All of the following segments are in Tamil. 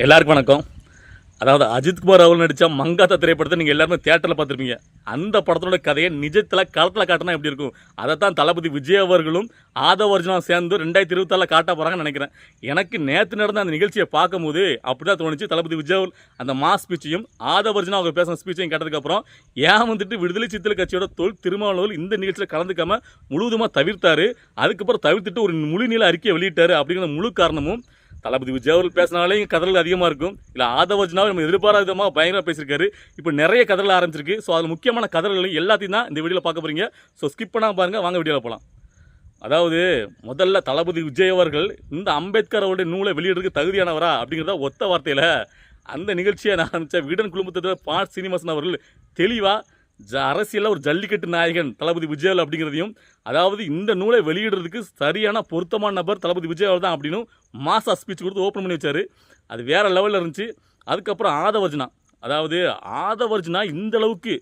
எல்லாருக்கும் வணக்கம். அதாவது அஜித்குமார் அவர்கள் நடித்த மங்காத்தா திரைப்படத்தை நீங்கள் எல்லாருமே தேட்டரில் பார்த்துருப்பீங்க. அந்த படத்தோட கதையை நிஜத்தில் களத்தில் காட்டினா எப்படி இருக்கும்? அதை தான் தளபதி விஜய் அவர்களும் ஆதவர்ஜனும் சேர்ந்து ரெண்டாயிரத்தி இருபத்தாலில் காட்ட போகிறாங்கன்னு நினைக்கிறேன். எனக்கு நேற்று நடந்த அந்த நிகழ்ச்சியை பார்க்கும்போது அப்படி தான் தோணுச்சு. தளபதி விஜய் அவர் அந்த மாஸ் ஸ்பீச்சையும் ஆதவர்ஜனா அவங்க பேசின ஸ்பீச்சையும் கேட்டதுக்கப்புறம் ஏன் வந்துட்டு விடுதலை சிறுத்தைகள் கட்சியோட தொழில் திருமாவளவில் இந்த நிகழ்ச்சியில் கலந்துக்காமல் முழுவதுமாக தவிர்த்தாரு? அதுக்கப்புறம் தவிர்த்துட்டு ஒரு முழு நீள அறிக்கையை வெளியிட்டார் அப்படிங்கிற முழு காரணமும் தளபதி விஜய் அவர்கள் பேசினாலே இங்கே கதறல் அதிகமாக இருக்கும். இல்லை ஆதவர்ஜனாவை நம்ம எதிர்பாராத விதமாக பயங்கரமாக பேசியிருக்காரு. இப்போ நிறைய கதறல் ஆரம்பிச்சிருக்கு. ஸோ அதில் முக்கியமான கதறல்கள் எல்லாத்தையும் தான் இந்த வீடியோவில் பார்க்க போகிறீங்க ஸோ ஸ்கிப் பண்ணாமல் பாருங்கள் வாங்க வீடியோவில் போகலாம் அதாவது முதல்ல தளபதி விஜய் அவர்கள் இந்த அம்பேத்கர் அவருடைய நூலை வெளியிடுறதுக்கு தகுதியானவரா அப்படிங்கிறத ஒத்த வார்த்தையில் அந்த நிகழ்ச்சியை நான் ஆரம்பித்த வீடன் குழுமத்தில் பா சீனிவாசன் அவர்கள் தெளிவாக ஜ அரசியலில் ஒரு ஜல்லிக்கட்டு நாயகன் தளபதி விஜய் அப்படிங்கிறதையும் அதாவது இந்த நூலை வெளியிடுறதுக்கு சரியான பொருத்தமான நபர் தளபதி விஜய் அவர் தான் அப்படின்னு மாசா ஸ்பீச் கொடுத்து ஓப்பன் பண்ணி வச்சாரு. அது வேறு லெவலில் இருந்துச்சு. அதுக்கப்புறம் ஆதவர்ஜனா. அதாவது ஆதவர்ஜனா இந்த அளவுக்கு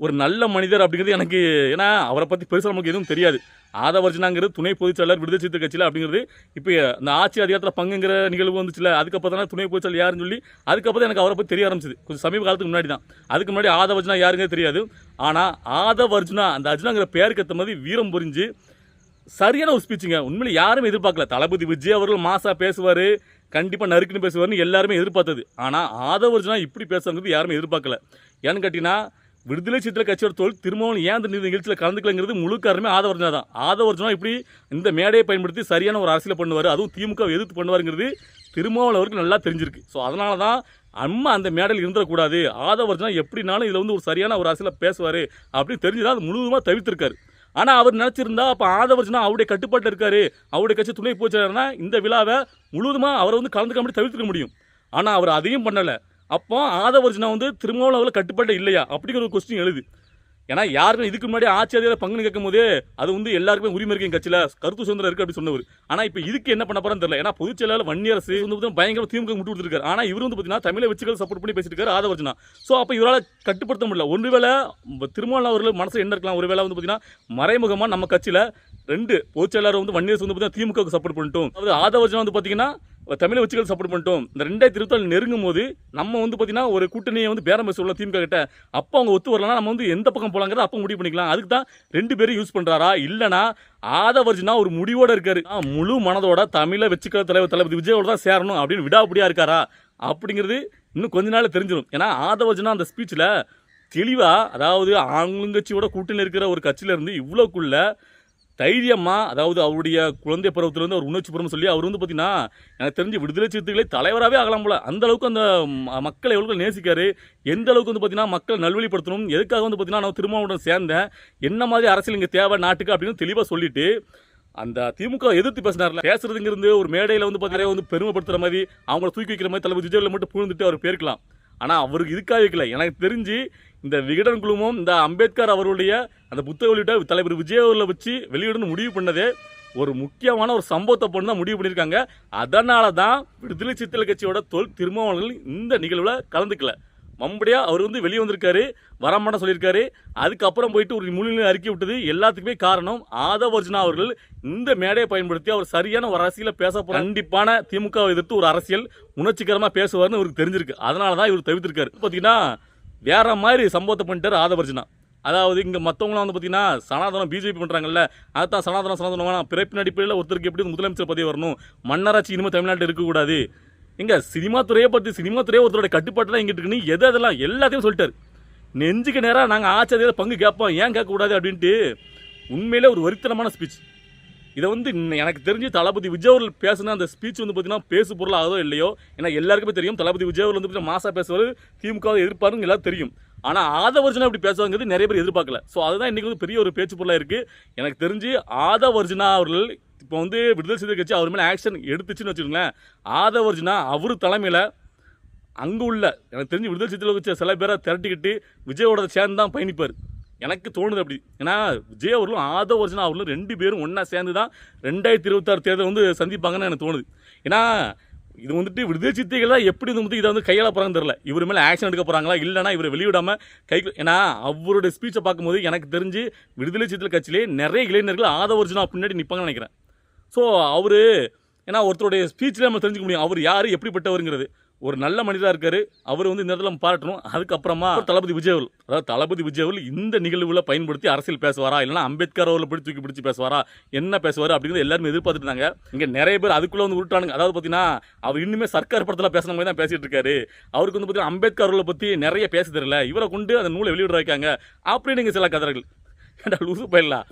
ஒரு நல்ல மனிதர் அப்படிங்கிறது எனக்கு ஏன்னா அவரை பற்றி பெருசாக நமக்கு எதுவும் தெரியாது. ஆதவர்ஜனாங்கிறது துணை பொதுச்செயலாளர் விடுதலை சிறுத்தை கட்சியில் அப்படிங்கிறது இப்போ இந்த ஆட்சி அதிகாரத்தில் பங்குங்கிற நிகழ்வு வந்துச்சுல அதுக்கப்புறம் தானே துணை பொதுச்செயலர் யாருன்னு சொல்லி அதுக்கப்புறம் தான் எனக்கு அவரை பற்றி தெரிய ஆரம்பிச்சது. கொஞ்சம் சமீப காலத்துக்கு முன்னாடி தான். அதுக்கு முன்னாடி ஆதவர்ஜனா யாருங்க தெரியாது. ஆனால் ஆதவர்ஜுனா அந்த அர்ஜுனாங்கிற பேருக்கு ஏற்ற மாதிரி வீரம் புரிஞ்சு சரியான ஒரு ஸ்பீச்சுங்க உண்மையில் யாரும் எதிர்பார்க்கல. தளபதி விஜய் அவர்கள் மாசா பேசுவார் கண்டிப்பாக நறுக்குன்னு பேசுவார்னு எல்லாருமே எதிர்பார்த்தது. ஆனால் ஆதவர்ஜனா இப்படி பேசுறது யாருமே எதிர்பார்க்கல. ஏன்னு கேட்டிங்கன்னா விடுதலை சித்திர கட்சியோட தொழில் திரும்பவும் ஏன் இந்த நிகழ்ச்சியில் கலந்துக்கலங்கிறது முழு காரணமே ஆதவர்ஜனா தான். ஆதவர்ஜனா இப்படி இந்த மேடையை பயன்படுத்தி சரியான ஒரு அரசியலை பண்ணுவார் அதுவும் திமுக எதிர்த்து பண்ணுவாருங்கிறது திருமாவளவருக்கு அவருக்கு நல்லா தெரிஞ்சிருக்கு. ஸோ அதனால தான் அம்மா அந்த மேடையில் இருந்துடக்கூடாது. ஆதவர்ஜனா எப்படினாலும் இதில் வந்து ஒரு சரியான ஒரு அரசியலை பேசுவார் அப்படின்னு தெரிஞ்சுதான் அது முழுவதுமாக தவிர்த்திருக்காரு ஆனால் அவர் நினச்சிருந்தா அப்போ ஆதவர்ஜனா அவருடைய கட்டுப்பாட்டில் இருக்காரு. அவருடைய கட்சி துணை போச்சாருன்னா இந்த விழாவை முழுவதுமாக அவரை வந்து கலந்துக்காம தவிர்த்துக்க முடியும். ஆனால் அவர் அதையும் பண்ணலை. அப்போ ஆதவர்ஜனா வந்து திருமாவளவில் அவர்கள் இல்லையா? அப்படிங்கிற ஒரு கொஸ்டின் எழுது. ஏன்னா யாருக்கும் இதுக்கு முன்னாடி ஆட்சி அதிகார பங்குன்னு கேட்கும் போதே அது வந்து எல்லாருக்குமே உரிமை இருக்கு கட்சியில். கருத்து சுதந்திரம் இருக்கு அப்படின்னு சொன்னவர். ஆனால் இப்போ இதுக்கு என்ன பண்ண போறான்னு தெரியல. ஏன்னா பொதுச் செயலாளர் வன்னியரசு வந்து பயங்கர திமுக முட்டு கொடுத்துருக்காரு. ஆனால் இவர் வந்து பார்த்தீங்கன்னா தமிழை வச்சுக்கள் சப்போர்ட் பண்ணி பேசிட்டு இருக்காரு ஆதவர்ஜனா. ஸோ அப்போ இவரால் கட்டுப்படுத்த முடியல. ஒருவேளை திருமாவளவன் அவர்கள் மனசு என்ன இருக்கலாம்? ஒருவேளை வந்து பார்த்தீங்கன்னா மறைமுகமாக நம்ம கட்சியில் ரெண்டு பொதுச் செயலாளர் வந்து வன்னியரசு வந்து பார்த்தீங்கன்னா திமுக சப்போர்ட் பண்ணிட்டோம். அதாவது ஆதவர்ஜனா வந்து பார்த்தீங்கன்னா தமிழை வச்சுக்கள் சப்போர்ட் பண்ணிட்டோம். இந்த ரெண்டாயிரத்தி இருபத்தாலு நெருங்கும் போது நம்ம வந்து பார்த்தீங்கன்னா ஒரு கூட்டணியை வந்து பேரம் பேச திமுக கிட்ட அப்போ அவங்க ஒத்து வரலனா நம்ம வந்து எந்த பக்கம் போகலாங்கிறத அப்போ முடிவு பண்ணிக்கலாம். அதுக்கு தான் ரெண்டு பேரும் யூஸ் பண்ணுறாரா இல்லைனா ஆதவர்ஜனா ஒரு முடிவோட இருக்காரு. முழு மனதோட தமிழை வச்சுக்கிற தலைவர் தளபதி விஜயோட தான் சேரணும் அப்படின்னு விடாபடியாக இருக்காரா? அப்படிங்கிறது இன்னும் கொஞ்ச நாள் தெரிஞ்சிடும் ஏன்னா ஆதவர்ஜினா அந்த ஸ்பீச்சில் தெளிவாக அதாவது ஆளுங்கட்சியோட கூட்டணி இருக்கிற ஒரு கட்சியிலேருந்து இவ்வளோக்குள்ளே இவ்வளோக்குள்ள தைரியமாக அதாவது அவருடைய குழந்தை பருவத்திலேருந்து அவர் உணர்ச்சி பருவம் சொல்லி அவர் வந்து பார்த்தீங்கன்னா எனக்கு தெரிஞ்சு விடுதலை சிறுத்தைகளே தலைவராகவே ஆகலாம் போல. அந்த அளவுக்கு அந்த மக்களை எவ்வளோ நேசிக்காரு. எந்த அளவுக்கு வந்து பார்த்தீங்கன்னா மக்கள் நல்வழிப்படுத்தணும். எதுக்காக வந்து பார்த்தீங்கன்னா நான் திருமாவளவுடன் சேர்ந்தேன். என்ன மாதிரி அரசியல் இங்கே தேவை நாட்டுக்கு அப்படின்னு தெளிவாக சொல்லிட்டு அந்த திமுக எதிர்த்து பேசினார்ல. பேசுறதுங்கிறது ஒரு மேடையில் வந்து பார்த்தீங்கன்னா வந்து பெருமைப்படுத்துகிற மாதிரி அவங்கள தூக்கி வைக்கிற மாதிரி தலைவர் விஜயில் மட்டும் புழுந்துட்டு அவர் பேருக்கலாம். ஆனால் அவருக்கு இதுக்காக வைக்கல. எனக்கு தெரிஞ்சு இந்த விகடன் குழுமம் இந்த அம்பேத்கர் அவருடைய அந்த புத்தக வெளியிட்ட தலைவர் விஜய் அவர்களை வச்சு வெளியிடணும்னு முடிவு பண்ணதே ஒரு முக்கியமான ஒரு சம்பவத்தை பண்ணி தான் முடிவு பண்ணியிருக்காங்க. அதனால தான் விடுதலை சிறுத்தைகள் கட்சியோட தொல் திருமாவளர்கள் இந்த நிகழ்வில் கலந்துக்கல. மம்படியாக அவர் வந்து வெளியே வந்திருக்காரு வரமாட்டேன் சொல்லியிருக்காரு. அதுக்கப்புறம் போயிட்டு ஒரு முழுநிலை அறிக்கை விட்டது. எல்லாத்துக்குமே காரணம் ஆதவர்ஜனா அவர்கள் இந்த மேடையை பயன்படுத்தி அவர் சரியான ஒரு அரசியல பேச போகிற கண்டிப்பான திமுகவை எதிர்த்து ஒரு அரசியல் உணர்ச்சிகரமாக பேசுவார்னு இவருக்கு தெரிஞ்சிருக்கு. அதனால தான் இவர் தவிர்த்திருக்காரு. பார்த்தீங்கன்னா வேற மாதிரி சம்பவத்தை பண்ணிட்டார் ஆதவர்ஜனா அதாவது இங்கே மற்றவங்களாம் வந்து பார்த்தீங்கன்னா சனாதனம் பிஜேபி பண்ணுறாங்கல்ல அதுதான் சனாதனம் சனாதனம் வேணாம் பிறப்பின் அடிப்படையில் ஒருத்தருக்கு எப்படி முதலமைச்சர் பதவி வரணும்? மன்னராட்சி இனிமேல் தமிழ்நாட்டில் இருக்கக்கூடாது. எங்க சினிமா துறையை பற்றி சினிமா துறையை ஒருத்தரோட கட்டுப்பாட்டு தான் இருக்குன்னு எது அதெல்லாம் எல்லாத்தையும் சொல்லிட்டாரு. நெஞ்சுக்கு நேராக நாங்கள் ஆச்சரியத்தில் பங்கு கேட்போம் ஏன் கேட்கக்கூடாது அப்படின்ட்டு உண்மையிலே ஒரு வரித்தனமான ஸ்பீச் இதை வந்து எனக்கு தெரிஞ்சு தளபதி விஜய் அவர்கள் பேசின அந்த ஸ்பீச் வந்து பார்த்தீங்கன்னா பேசு பொருள் ஆகுதோ இல்லையோ ஏன்னா எல்லாருக்குமே தெரியும். தளபதி விஜய் அவர்கள் வந்து பார்த்தீங்கன்னா மாசா பேசுவார் திமுக எதிர்ப்பாருன்னு எல்லாம் தெரியும். ஆனால் ஆதவர்ஜனா இப்படி பேசுவாங்கிறது நிறைய பேர் எதிர்பார்க்கல. ஸோ அதுதான் இன்னைக்கு வந்து பெரிய ஒரு பேச்சு பொருளாக இருக்குது எனக்கு தெரிஞ்சு ஆதவர்ஜனா அவர்கள் இப்போ வந்து விடுதலை சிறுத்தை கட்சி அவர் மேலே ஆக்ஷன் எடுத்துச்சுன்னு வச்சுக்கோங்களேன். ஆதவர்ஜுனா அவர் தலைமையில் அங்கே உள்ள எனக்கு தெரிஞ்சு விடுதலை சிறுத்தையில் வச்ச சில பேரை திரட்டிக்கிட்டு விஜயோட சேர்ந்து தான் பயணிப்பார். எனக்கு தோணுது அப்படி. ஏன்னா விஜய் அவர்களும் ஆதவர்ஜனா அவர்களும் ரெண்டு பேரும் ஒன்றா சேர்ந்து தான் ரெண்டாயிரத்தி இருபத்தாறு தேர்தல் வந்து சந்திப்பாங்கன்னு எனக்கு தோணுது. ஏன்னா இது வந்துட்டு விடுதலை சித்தைகள் தான் எப்படி இது வந்து இதை வந்து கையாள போகிறாங்கன்னு தெரில இவர் மேலே ஆக்ஷன் எடுக்க போகிறாங்களா இல்லைனா இவரை வெளியிடாமல் கை ஏன்னா அவருடைய ஸ்பீச்சை பார்க்கும்போது எனக்கு தெரிஞ்சு விடுதலை சித்தல் கட்சியிலே நிறைய இளைஞர்கள் ஆதவர்ஜனா பின்னாடி நிற்பாங்கன்னு நினைக்கிறேன். ஸோ அவர் ஏன்னா ஒருத்தருடைய ஸ்பீச்சில் நம்ம தெரிஞ்சுக்க முடியும். அவர் யார் எப்படிப்பட்டவருங்கிறது. ஒரு நல்ல மனிதராக இருக்கார். அவர் வந்து இந்த இடத்துல நம்ம பாராட்டணும். அதுக்கப்புறமா தளபதி விஜய் அதாவது தளபதி விஜய் இந்த நிகழ்வில் பயன்படுத்தி அரசியல் பேசுவாரா? இல்லைன்னா அம்பேத்கர் அவர்களை பிடி தூக்கி பிடிச்சி பேசுவாரா? என்ன பேசுவார்? அப்படிங்கிறது எல்லாருமே எதிர்பார்த்துட்டு இருந்தாங்க. இங்கே நிறைய பேர் அதுக்குள்ளே வந்து விட்டானுங்க அதாவது பார்த்தீங்கன்னா அவர் இன்னுமே சர்க்கார் படத்தில் பேசின மாதிரி தான் பேசிகிட்டு இருக்காரு. அவருக்கு வந்து பார்த்தீங்கன்னா அம்பேத்கர் அவர்களை பற்றி நிறைய பேச தெரியல. இவரை கொண்டு அந்த நூலை வெளியிட வைக்காங்க. அப்படின்னு சில கதர்கள். ஏன்டா லூசு போயிடலாம்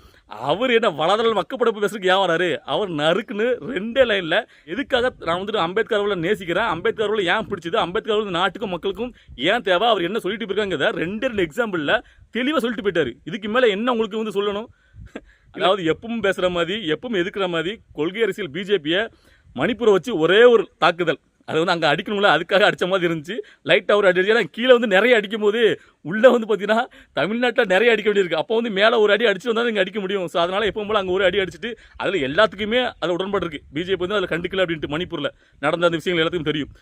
அவர் என்ன வளதல் மக்கப்படப்பு பேசுறதுக்கு ஏன் வராரு அவர் நறுக்குன்னு ரெண்டே லைனில் எதுக்காக நான் வந்துட்டு அம்பேத்கர் அவர்களை நேசிக்கிறேன்? அம்பேத்கர் அவர்களை ஏன் பிடிச்சது? அம்பேத்கர் அவர்கள் நாட்டுக்கும் மக்களுக்கும் ஏன் தேவை? அவர் என்ன சொல்லிட்டு போயிருக்காங்கிறத ரெண்டு ரெண்டு எக்ஸாம்பிளில் தெளிவாக சொல்லிட்டு போயிட்டார். இதுக்கு மேலே என்ன உங்களுக்கு வந்து சொல்லணும்? அதாவது எப்பவும் பேசுகிற மாதிரி எப்பவும் எதுக்குற மாதிரி கொள்கை அரசியல் பிஜேபியை மணிப்பூரை வச்சு ஒரே ஒரு தாக்குதல். அது வந்து அங்கே அடிக்கணும்ல அதுக்காக அடித்த மாதிரி இருந்துச்சு. லைட்டாக ஒரு அடி அடிச்சு ஏன்னா கீழே வந்து நிறைய அடிக்கும் போது உள்ளே வந்து பார்த்தீங்கன்னா தமிழ்நாட்டில் நிறைய அடிக்க வேண்டியிருக்கு. அப்போ வந்து மேலே ஒரு அடி அடிச்சு வந்தால் இங்கே அடிக்க முடியும். ஸோ அதனால் எப்பவும் போல் அங்கே ஒரு அடி அடிச்சுட்டு அதில் எல்லாத்துக்குமே அது உடன்பாடு இருக்குது பிஜேபி வந்து அதில் கண்டுக்கல அப்படின்ட்டு மணிப்பூரில் நடந்த அந்த விஷயங்கள் எல்லாத்துக்கும் தெரியும்.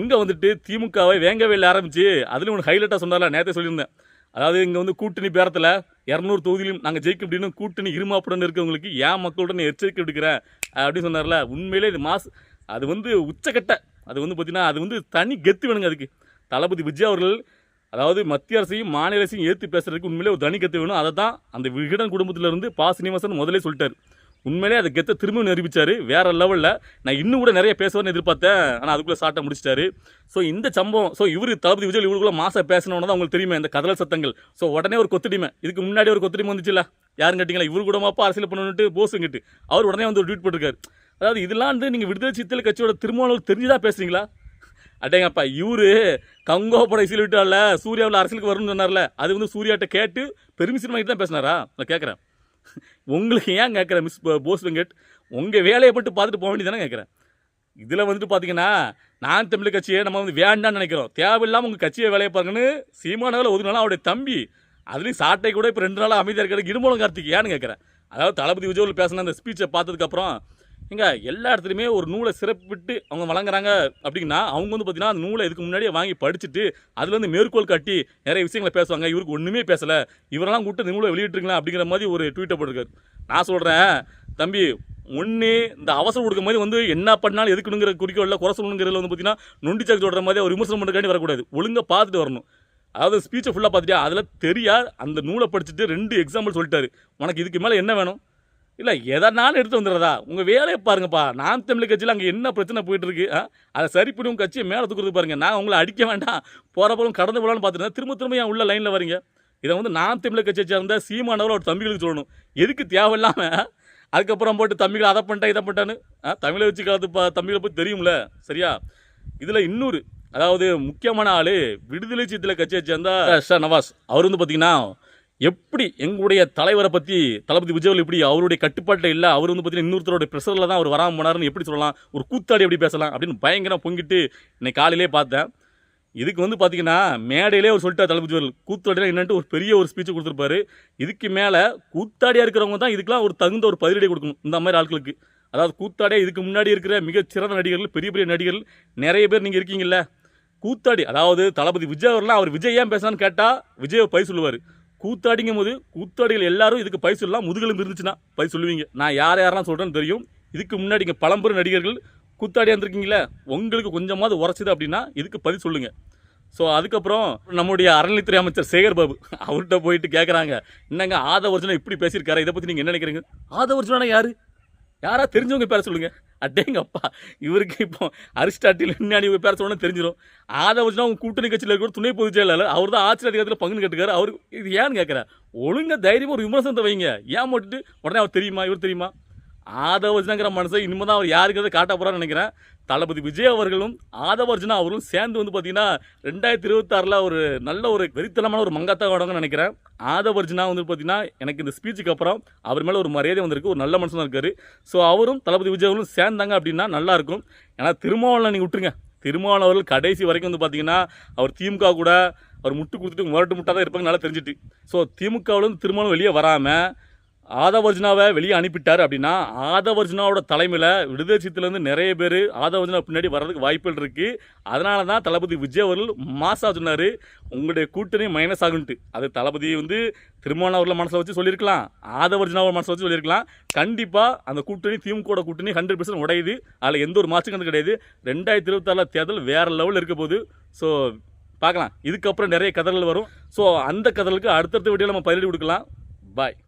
இங்கே வந்துட்டு திமுகவை வேங்கவேல ஆரம்பிச்சு அதுலேயும் ஒன்று ஹைலைட்டாக சொன்னால நேரத்தை சொல்லியிருந்தேன். அதாவது இங்கே வந்து கூட்டணி பேரத்தில் இரநூறு தொகுதியிலும் நாங்கள் ஜெயிக்க அப்படின்னு கூட்டணி இருமாப்புடன் இருக்கவங்களுக்கு ஏன் மக்களுடன் எச்சரிக்கை விடுக்கிறேன் அப்படின்னு சொன்னார்ல. உண்மையிலே இது மாஸ் அது வந்து உச்சக்கட்ட அது வந்து பார்த்தீங்கன்னா அது வந்து தனி கெத்து வேணுங்க அதுக்கு. தளபதி விஜய் அவர்கள் அதாவது மத்திய அரசையும் மாநில அரசையும் ஏற்று பேசுறதுக்கு உண்மையிலே ஒரு தனி கெத்து வேணும். அதை தான் அந்த விகடன் குடும்பத்திலிருந்து பா சீனிவாசன் முதலே சொல்லிட்டார். உண்மையிலே அதை கெத்த திரும்ப நிரூபித்தார் வேறு லெவலில் நான் இன்னும் கூட நிறைய பேசுவேன்னு எதிர்பார்த்தேன். ஆனால் அதுக்குள்ளே சாட்டை முடிச்சிட்டாரு. ஸோ இந்த சம்பவம் ஸோ இவர் தளபதி விஜய் இவருக்குள்ளே மாச பேசணும்னு தான் உங்களுக்கு தெரியுமே இந்த கதல் சத்தங்கள். ஸோ உடனே ஒரு கொத்தடிமை. இதுக்கு முன்னாடி ஒரு கொத்தடிமை வந்துச்சுல யாரும் கேட்டிங்களா? இவர் கூட மாப்பா அரசியல் பண்ணணுன்ட்டு போஸுங்கிட்டு. அவர் உடனே வந்து ஒரு ட்வீட் போட்டிருக்காரு. அதாவது இதெல்லாம் வந்து நீங்கள் விடுதலை சித்தல் கட்சியோட திருமாவளவு தெரிஞ்சுதான் பேசுகிறீங்களா அடேங்கப்பா இவரு கங்கோ சீல் இசையில் விட்டால சூர்யாவில் அரசியலுக்கு வரும்னு சொன்னார்ல அது வந்து சூர்யாட்ட கேட்டு பெருமிஷன் வாங்கிட்டு தான் பேசினாரா? நான் கேட்குறேன் உங்களுக்கு ஏன் கேட்குறேன் மிஸ் போஸ் வெங்கட்? உங்கள் வேலையை மட்டும் பார்த்துட்டு போக வேண்டியதானே கேட்குறேன் இதில் வந்துட்டு பார்த்தீங்கன்னா நான் தமிழ் கட்சியை நம்ம வந்து வேண்டாம்னு நினைக்கிறோம். தேவையில்லாமல் உங்கள் கட்சியை வேலையை பாருங்கன்னு சீமானவில் ஒதுனாலும் அவருடைய தம்பி அதுலேயும் சாட்டை கூட இப்போ ரெண்டு நாளாக அமைதியாக இருக்கிற இருமலம் கார்த்திக். ஏன்னு கேட்குறேன் அதாவது தளபதி விஜய் பேசின அந்த ஸ்பீச்சை பார்த்ததுக்கப்புறம் ஏங்க எல்லா இடத்துலையுமே ஒரு நூலை சிறப்பிட்டு அவங்க வழங்குறாங்க அப்படின்னா அவங்க வந்து பார்த்தீங்கன்னா அந்த நூலை இதுக்கு முன்னாடியே வாங்கி படிச்சுட்டு அதுலேருந்து மேற்கோள் காட்டி நிறைய விஷயங்களை பேசுவாங்க. இவருக்கு ஒன்றுமே பேசலை. இவரெல்லாம் கூப்பிட்டு இந்த நூலை வெளியிட்டுருங்களா அப்படிங்கிற மாதிரி ஒரு ட்வீட்டை போட்டிருக்காரு. நான் சொல்கிறேன் தம்பி ஒன்று இந்த அவசரம் கொடுக்க மாதிரி வந்து என்ன பண்ணாலும் எதுக்குனுங்கிற குறிக்கோளில் குறை சொல்லணுங்கிறதுல வந்து பார்த்தீங்கன்னா நொண்டி சாக்கு சொல்கிற மாதிரி ஒரு விமர்சனம் பண்ணுறக்காண்டி வரக்கூடாது. ஒழுங்காக பார்த்துட்டு வரணும். அதாவது ஸ்பீச்சை ஃபுல்லாக பார்த்துட்டியா? அதில் தெரியா அந்த நூலை படிச்சுட்டு ரெண்டு எக்ஸாம்பிள் சொல்லிட்டாரு. உனக்கு இதுக்கு மேலே என்ன வேணும்? இல்லை எதனாலும் எடுத்து வந்துடுறதா? உங்கள் வேலையை பாருங்கப்பா. நான் தமிழ் கட்சியில் அங்கே என்ன பிரச்சனை போயிட்டு இருக்கு ஆ? அதை சரி பண்ணி உங்கள் கட்சியை மேலே தூக்குறது பாருங்கள் நான் உங்களை அடிக்க வேண்டாம். போகிற போலும் கடந்து போகலான்னு பார்த்துருந்தேன் திரும்ப திரும்ப என் உள்ள லைனில் வரீங்க. இதை வந்து நான் தமிழ் கட்சியை சேர்ந்த சீமானவர் ஒரு தம்பிகளுக்கு சொல்லணும். எதுக்கு தேவையில்லாமல் அதுக்கப்புறம் போட்டு தம்பிகளை அதை பண்ணிட்டேன் இதை பண்ணிட்டான்னு தமிழை வச்சு கலந்து பா தம்பிகளை பற்றி தெரியும்ல? சரியா? இதில் இன்னொரு அதாவது முக்கியமான ஆள் விடுதலை சீத்தில் கட்சியை சேர்ந்த ஷா நவாஸ். அவர் வந்து பார்த்தீங்கன்னா எப்படி எங்களுடைய தலைவரை பற்றி தளபதி விஜயவல் எப்படி அவருடைய கட்டுப்பாட்டில் இல்லை அவர் வந்து பார்த்தீங்கன்னா இன்னொருத்தரோட ப்ரெஷரில் தான் அவர் வராமல் போனார்னு எப்படி சொல்லலாம்? ஒரு கூத்தாடி எப்படி பேசலாம் அப்படின்னு பயங்கரம் பொங்கிட்டு இன்னைக்கு காலையிலே பார்த்தேன். இதுக்கு வந்து பார்த்தீங்கன்னா மேடையிலே அவர் சொல்லிட்டார் தளபதி விஜயவல் கூத்தாடினா என்னன்ட்டு ஒரு பெரிய ஒரு ஸ்பீச்சு கொடுத்துருப்பாரு. இதுக்கு மேலே கூத்தாடியாக இருக்கிறவங்க தான் இதுக்கெலாம் ஒரு தகுந்த ஒரு பதிலடி கொடுக்கணும் இந்த மாதிரி ஆட்களுக்கு. அதாவது கூத்தாடியாக இதுக்கு முன்னாடி இருக்கிற மிகச்சிறந்த நடிகர்கள் பெரிய பெரிய நடிகர்கள் நிறைய பேர் நீங்கள் இருக்கீங்கல்ல. கூத்தாடி அதாவது தளபதி விஜய் அவர்லாம் அவர் விஜய் ஏன் பேசுனான்னு கேட்டால் விஜய் பை சொல்லுவார். கூத்தாடிங்கும் போது கூத்தாடிகள் எல்லாரும் இதுக்கு பை சொல்லலாம். முதுகெலும்பு இருந்துச்சுன்னா பை சொல்லுவீங்க. நான் யார் யாரெல்லாம் சொல்கிறேன்னு தெரியும். இதுக்கு முன்னாடி இங்கே பழம்பெரும் நடிகர்கள் கூத்தாடியாக இருந்திருக்கீங்களே உங்களுக்கு கொஞ்சமாவது உரைச்சிது அப்படின்னா இதுக்கு பதில் சொல்லுங்கள் ஸோ அதுக்கப்புறம் நம்முடைய அறநிலைத்துறை அமைச்சர் சேகர் பாபு அவர்கிட்ட போயிட்டு கேட்குறாங்க என்னங்க ஆதவர்ஜனா இப்படி பேசியிருக்காரு? இதை பற்றி நீங்கள் என்ன நினைக்கிறீங்க? ஆதவர்ஜனா யார்? யாரா தெரிஞ்சவங்க பேர சொல்லுங்க. அட்டேங்கப்பா இவருக்கு இப்போ அரிஸ்டாட்டில் விஞ்ஞானி பேர சொன்னால் தெரிஞ்சிடும் ஆதவர்ஜனா அவங்க கூட்டணி கட்சியில் இருக்கிற துணை பொதுச் செயலாளர் அவர் தான் ஆட்சி அதிகாரத்தில் பங்கு கேட்டுக்காரு அவர் இது ஏன்னு கேட்குறேன் ஒழுங்காக தைரியமாக ஒரு விமர்சனத்தை வைங்க. ஏன் மட்டுட்டு உடனே அவர் தெரியுமா இவர் தெரியுமா? ஆதவர்ஜனாங்கிற மனுஷன் இனிமேல் தான் அவர் யாருக்கிறத காட்ட போகிறான்னு நினைக்கிறேன். தளபதி விஜய் அவர்களும் ஆதவர்ஜனா அவர்களும் சேர்ந்து வந்து பார்த்தீங்கன்னா ரெண்டாயிரத்தி இருபத்தாறில் ஒரு நல்ல ஒரு வெறித்தனமான ஒரு மங்கத்தாக வடங்கன்னு நினைக்கிறேன். ஆதவர்ஜனா வந்து பார்த்தீங்கன்னா எனக்கு இந்த ஸ்பீச்சுக்கு அப்புறம் அவர் மேலே ஒரு மரியாதை வந்திருக்கு ஒரு நல்ல மனுஷனாக இருக்காரு. ஸோ அவரும் தளபதி விஜய் அவர்களும் சேர்ந்தாங்க அப்படின்னா நல்லாயிருக்கும் ஏன்னா திருமாவளவன் நீங்கள் விட்டுருங்க. திருமாவளவன் அவர்கள் கடைசி வரைக்கும் வந்து பார்த்தீங்கன்னா அவர் திமுக கூட அவர் முட்டு கொடுத்துட்டு முரட்டு முட்டாக தான் இருப்பாங்க நல்லா தெரிஞ்சுட்டு. ஸோ திமுகவிலேருந்து திருமணம் வெளியே வராமல் ஆதவர்ஜுனாவை வெளியே அனுப்பிட்டார் அப்படின்னா ஆதவர்ஜுனாவோட தலைமையில் விடுதேசத்திலேருந்து நிறைய பேர் ஆதவர்ஜுனா பின்னாடி வர்றதுக்கு வாய்ப்புகள் இருக்குது அதனால தான் தளபதி விஜய் அவர்கள் மாசா சொன்னார் உங்களுடைய கூட்டணி மைனஸ் ஆகுன்ட்டு. அது தளபதி வந்து திருமணம் மனசில் வச்சு சொல்லியிருக்கலாம். ஆதவர்ஜினாவோட மனசில் வச்சு சொல்லியிருக்கலாம். கண்டிப்பாக அந்த கூட்டணி திமுக கூட்டணி ஹண்ட்ரட் பர்சன்ட் உடையுது. அதில் எந்த ஒரு மாற்றம் கருத்து கிடையாது. ரெண்டாயிரத்தி இருபத்தாறில் தேர்தல் வேறு லெவலில் இருக்க போகுது. ஸோ பார்க்கலாம். இதுக்கப்புறம் நிறைய கதல்கள் வரும். ஸோ அந்த கதலுக்கு அடுத்தடுத்த வீடியோ நம்ம பதிலடி கொடுக்கலாம். பாய்